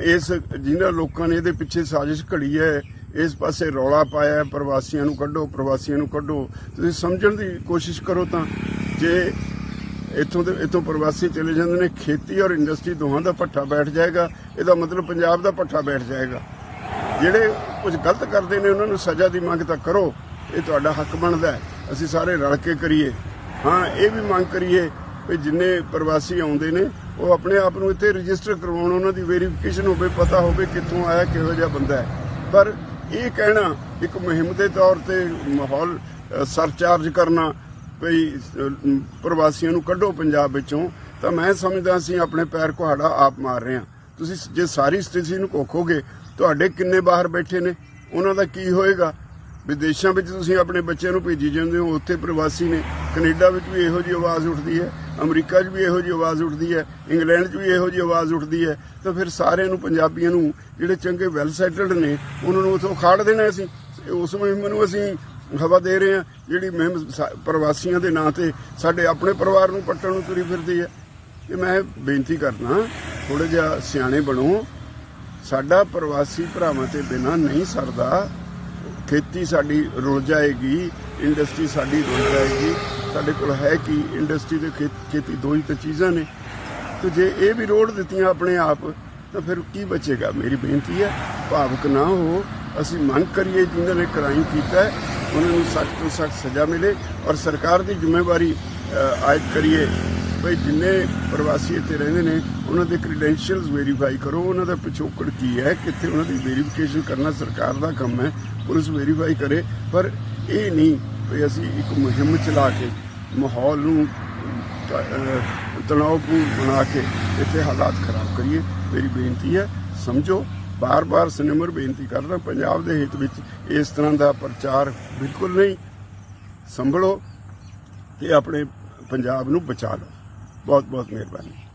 ਇਸ ਜਿਨ੍ਹਾਂ ਲੋਕਾਂ ਨੇ ਇਹਦੇ ਪਿੱਛੇ ਸਾਜ਼ਿਸ਼ ਘੜੀ ਹੈ, ਇਸ ਪਾਸੇ ਰੌਲਾ ਪਾਇਆ ਪ੍ਰਵਾਸੀਆਂ ਨੂੰ ਕੱਢੋ, ਪ੍ਰਵਾਸੀਆਂ ਨੂੰ ਕੱਢੋ। ਤੁਸੀਂ ਸਮਝਣ ਦੀ ਕੋਸ਼ਿਸ਼ ਕਰੋ ਤਾਂ ਜੇ ਇੱਥੋਂ ਦੇ ਇੱਥੋਂ ਪ੍ਰਵਾਸੀ ਚਲੇ ਜਾਂਦੇ ਨੇ, ਖੇਤੀ ਔਰ ਇੰਡਸਟਰੀ ਦੋਹਾਂ ਦਾ ਪੱਠਾ ਬੈਠ ਜਾਏਗਾ। ਇਹਦਾ ਮਤਲਬ ਪੰਜਾਬ ਦਾ ਪੱਠਾ ਬੈਠ ਜਾਏਗਾ। ਜਿਹੜੇ ਕੁਝ ਗਲਤ ਕਰਦੇ ਨੇ, ਉਹਨਾਂ ਨੂੰ ਸਜ਼ਾ ਦੀ ਮੰਗ ਤਾਂ ਕਰੋ। ਇਹ ਤੁਹਾਡਾ ਹੱਕ ਬਣਦਾ ਹੈ। ਅਸੀਂ ਸਾਰੇ ਰਲ ਕੇ ਕਰੀਏ। ਹਾਂ, ਇਹ ਵੀ ਮੰਗ ਕਰੀਏ ਵੀ ਜਿੰਨੇ ਪ੍ਰਵਾਸੀ ਆਉਂਦੇ ਨੇ ਉਹ ਆਪਣੇ ਆਪ ਨੂੰ ਇੱਥੇ ਰਜਿਸਟਰ ਕਰਵਾਉਣ, ਉਹਨਾਂ ਦੀ ਵੈਰੀਫਿਕੇਸ਼ਨ ਹੋਵੇ, ਪਤਾ ਹੋਵੇ ਕਿੱਥੋਂ ਆਇਆ, ਕਿਹੋ ਜਿਹਾ ਬੰਦਾ ਹੈ। ਪਰ ਇਹ ਕਹਿਣਾ, ਇੱਕ ਮੁਹਿੰਮ ਦੇ ਤੌਰ ਤੇ ਮਾਹੌਲ ਸਰਚਾਰਜ ਕਰਨਾ ਵੀ ਪ੍ਰਵਾਸੀਆਂ ਨੂੰ ਕੱਢੋ ਪੰਜਾਬ ਵਿੱਚੋਂ, ਤਾਂ ਮੈਂ ਸਮਝਦਾ ਅਸੀਂ ਆਪਣੇ ਪੈਰ ਕੁਹਾੜਾ ਆਪ ਮਾਰ ਰਹੇ। ਹਾਂ ਤੁਸੀਂ ਜੇ ਸਾਰੀ ਸਥਿਤੀ ਨੂੰ ਕੋਖੋਗੇ ਤੁਹਾਡੇ ਕਿੰਨੇ ਬਾਹਰ ਬੈਠੇ ਨੇ? ਉਹਨਾਂ ਦਾ ਕੀ ਹੋਏਗਾ? ਵਿਦੇਸ਼ਾਂ ਵਿੱਚ ਤੁਸੀਂ ਆਪਣੇ ਬੱਚਿਆਂ ਨੂੰ ਭੇਜੀ ਜਾਂਦੇ ਹੋ, ਉੱਥੇ ਪ੍ਰਵਾਸੀ ਨੇ। ਕੈਨੇਡਾ ਵਿੱਚ ਵੀ ਇਹੋ ਜਿਹੀ ਆਵਾਜ਼ ਉੱਠਦੀ ਹੈ। ਅਮਰੀਕਾ 'ਚ ਵੀ ਇਹੋ ਜਿਹੀ ਆਵਾਜ਼ ਉੱਠਦੀ ਹੈ, ਇੰਗਲੈਂਡ 'ਚ ਵੀ ਇਹੋ ਜਿਹੀ ਆਵਾਜ਼ ਉੱਠਦੀ ਹੈ, ਤਾਂ ਫਿਰ ਸਾਰਿਆਂ ਨੂੰ, ਪੰਜਾਬੀਆਂ ਨੂੰ ਜਿਹੜੇ ਚੰਗੇ ਵੈਲ ਸੈਟਲਡ ਨੇ, ਉਹਨਾਂ ਨੂੰ ਉਥੋਂ ਖਾੜ ਦੇਣਾ ਅਸੀਂ। ਉਸ ਮੁਹਿੰਮ ਨੂੰ ਅਸੀਂ ਹਵਾ ਦੇ ਰਹੇ ਹਾਂ, ਜਿਹੜੀ ਮੁਹਿੰਮ ਸਾ- ਪ੍ਰਵਾਸੀਆਂ ਦੇ ਨਾਂ ਤੇ ਸਾਡੇ ਆਪਣੇ ਪਰਿਵਾਰ ਨੂੰ ਪੱਟਣ ਨੂੰ ਤੁਰੀ ਫਿਰਦੀ ਹੈ। ਇਹ ਮੈਂ ਬੇਨਤੀ ਕਰਨਾ ਥੋੜਾ ਜਿਹਾ ਸਿਆਣੇ ਬਣੋ। ਸਾਡਾ ਪ੍ਰਵਾਸੀ ਭਰਾਵਾਂ ਤੇ ਬਿਨਾ ਨਹੀਂ ਸਰਦਾ। ਖੇਤੀ ਸਾਡੀ ਰੁਲ ਜਾਏਗੀ ਇੰਡਸਟਰੀ ਸਾਡੀ ਰੁਲ ਜਾਏਗੀ। ਸਾਡੇ ਕੋਲ ਹੈ ਕਿ ਇੰਡਸਟਰੀ ਤੇ ਖੇ- ਖੇਤੀ ਦੋ ਹੀ ਤਾਂ ਚੀਜ਼ਾਂ ਨੇ। ਤੇ ਜੇ ਇਹ ਵੀ ਰੋੜ ਦਿੱਤੀਆਂ ਆਪਣੇ ਆਪ, ਤਾਂ ਫਿਰ ਕੀ ਬਚੇਗਾ? ਮੇਰੀ ਬੇਨਤੀ ਹੈ, ਭਾਵਕ ਨਾ ਹੋ। ਅਸੀਂ ਮੰਗ ਕਰੀਏ ਜਿਨ੍ਹਾਂ ਨੇ ਕ੍ਰਾਈਮ ਕੀਤਾ ਹੈ, ਉਹਨਾਂ ਨੂੰ ਸਖਤ ਤੋਂ ਸਖਤ ਸਜ਼ਾ ਮਿਲੇ ਔਰ ਸਰਕਾਰ ਦੀ ਜ਼ਿੰਮੇਵਾਰੀ ਆਇਤ ਕਰੀਏ। ਭਈ ਜਿੰਨੇ ਪ੍ਰਵਾਸੀ ਇੱਥੇ ਰਹਿੰਦੇ ਨੇ, ਉਹਨਾਂ ਦੇ ਕ੍ਰੈਡੈਂਸ਼ੀਅਲਸ ਵੈਰੀਫਾਈ ਕਰੋ। ਉਹਨਾਂ ਦਾ ਪਿਛੋਕੜ ਕੀ ਹੈ? ਕਿੱਥੇ ਉਹਨਾਂ ਦੀ ਵੈਰੀਫਿਕੇਸ਼ਨ ਕਰਨਾ ਸਰਕਾਰ ਦਾ ਕੰਮ ਹੈ? ਪੁਲਿਸ ਵੈਰੀਫਾਈ ਕਰੇ। ਪਰ ਇਹ ਨਹੀਂ ਵੀ ਅਸੀਂ ਇੱਕ ਮੁਹਿੰਮ ਚਲਾ ਕੇ ਮਾਹੌਲ ਨੂੰ ਤ- ਅਹ, ਤਣਾਅਪੂਰਨ ਬਣਾ ਕੇ ਇੱਥੇ ਹਾਲਾਤ ਖਰਾਬ ਕਰੀਏ। ਮੇਰੀ ਬੇਨਤੀ ਹੈ, ਸਮਝੋ, ਬਾਰ-ਬਾਰ ਸਿਨੇਮਰ ਬੇਨਤੀ ਕਰਦਾ, ਪੰਜਾਬ ਦੇ ਹਿੱਤ ਵਿੱਚ ਇਸ ਤਰ੍ਹਾਂ ਦਾ ਪ੍ਰਚਾਰ ਬਿਲਕੁਲ ਨਹੀਂ। ਸੰਭਲੋ ਤੇ ਆਪਣੇ ਪੰਜਾਬ ਨੂੰ ਬਚਾ ਲਓ। ਬਹੁਤ ਬਹੁਤ ਮਿਹਰਬਾਨੀ।